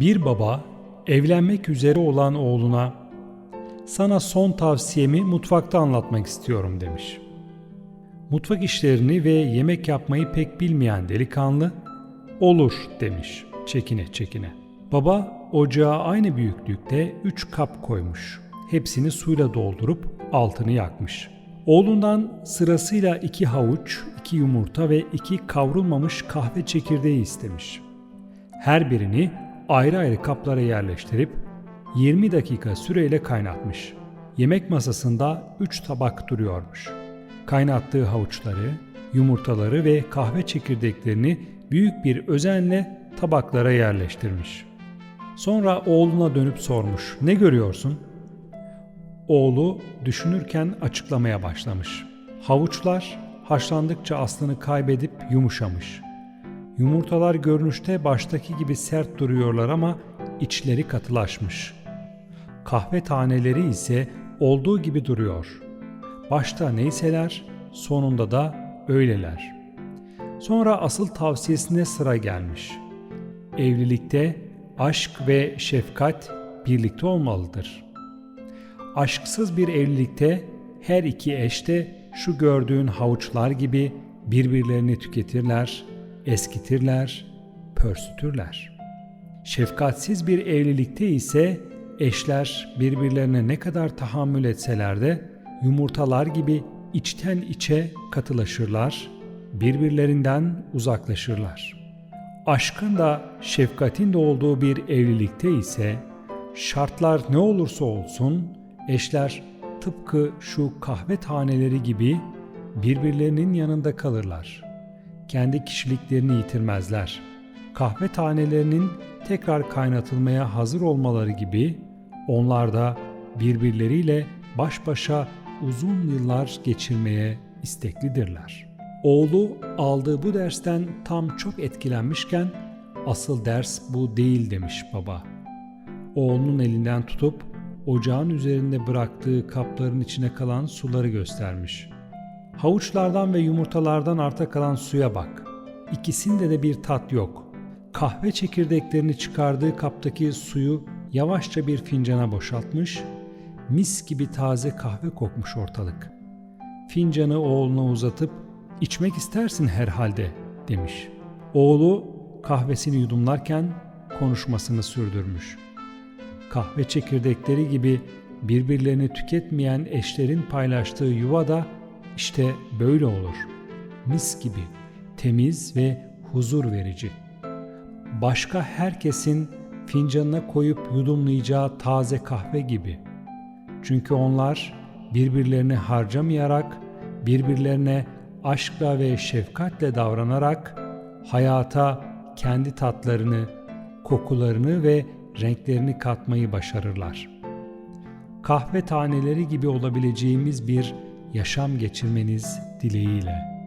Bir baba evlenmek üzere olan oğluna sana son tavsiyemi mutfakta anlatmak istiyorum demiş. Mutfak işlerini ve yemek yapmayı pek bilmeyen delikanlı olur demiş çekine çekine. Baba ocağa aynı büyüklükte 3 kap koymuş. Hepsini suyla doldurup altını yakmış. Oğlundan sırasıyla iki havuç, iki yumurta ve iki kavrulmamış kahve çekirdeği istemiş. Her birini ayrı ayrı kaplara yerleştirip 20 dakika süreyle kaynatmış. Yemek masasında 3 tabak duruyormuş. Kaynattığı havuçları, yumurtaları ve kahve çekirdeklerini büyük bir özenle tabaklara yerleştirmiş. Sonra oğluna dönüp sormuş. Ne görüyorsun? Oğlu düşünürken açıklamaya başlamış. Havuçlar haşlandıkça aslını kaybedip yumuşamış. Yumurtalar görünüşte baştaki gibi sert duruyorlar ama içleri katılaşmış. Kahve taneleri ise olduğu gibi duruyor. Başta neyseler, sonunda da öyleler. Sonra asıl tavsiyesine sıra gelmiş. Evlilikte aşk ve şefkat birlikte olmalıdır. Aşksız bir evlilikte her iki eş de şu gördüğün havuçlar gibi birbirlerini tüketirler, eskitirler, pörsütürler. Şefkatsiz bir evlilikte ise eşler birbirlerine ne kadar tahammül etseler de yumurtalar gibi içten içe katılaşırlar, birbirlerinden uzaklaşırlar. Aşkın da şefkatin de olduğu bir evlilikte ise şartlar ne olursa olsun eşler tıpkı şu kahve taneleri gibi birbirlerinin yanında kalırlar. Kendi kişiliklerini yitirmezler. Kahve tanelerinin tekrar kaynatılmaya hazır olmaları gibi onlar da birbirleriyle baş başa uzun yıllar geçirmeye isteklidirler. Oğlu aldığı bu dersten tam çok etkilenmişken asıl ders bu değil demiş baba. Oğlunun elinden tutup ocağın üzerinde bıraktığı kapların içine kalan suları göstermiş. Havuçlardan ve yumurtalardan arta kalan suya bak. İkisinde de bir tat yok. Kahve çekirdeklerini çıkardığı kaptaki suyu yavaşça bir fincana boşaltmış, mis gibi taze kahve kokmuş ortalık. Fincanı oğluna uzatıp içmek istersin herhalde demiş. Oğlu kahvesini yudumlarken konuşmasını sürdürmüş. Kahve çekirdekleri gibi birbirlerini tüketmeyen eşlerin paylaştığı yuva da işte böyle olur. Mis gibi, temiz ve huzur verici. Başka herkesin fincanına koyup yudumlayacağı taze kahve gibi. Çünkü onlar birbirlerini harcamayarak, birbirlerine aşkla ve şefkatle davranarak hayata kendi tatlarını, kokularını ve renklerini katmayı başarırlar. Kahve taneleri gibi olabileceğimiz bir yaşam geçirmeniz dileğiyle.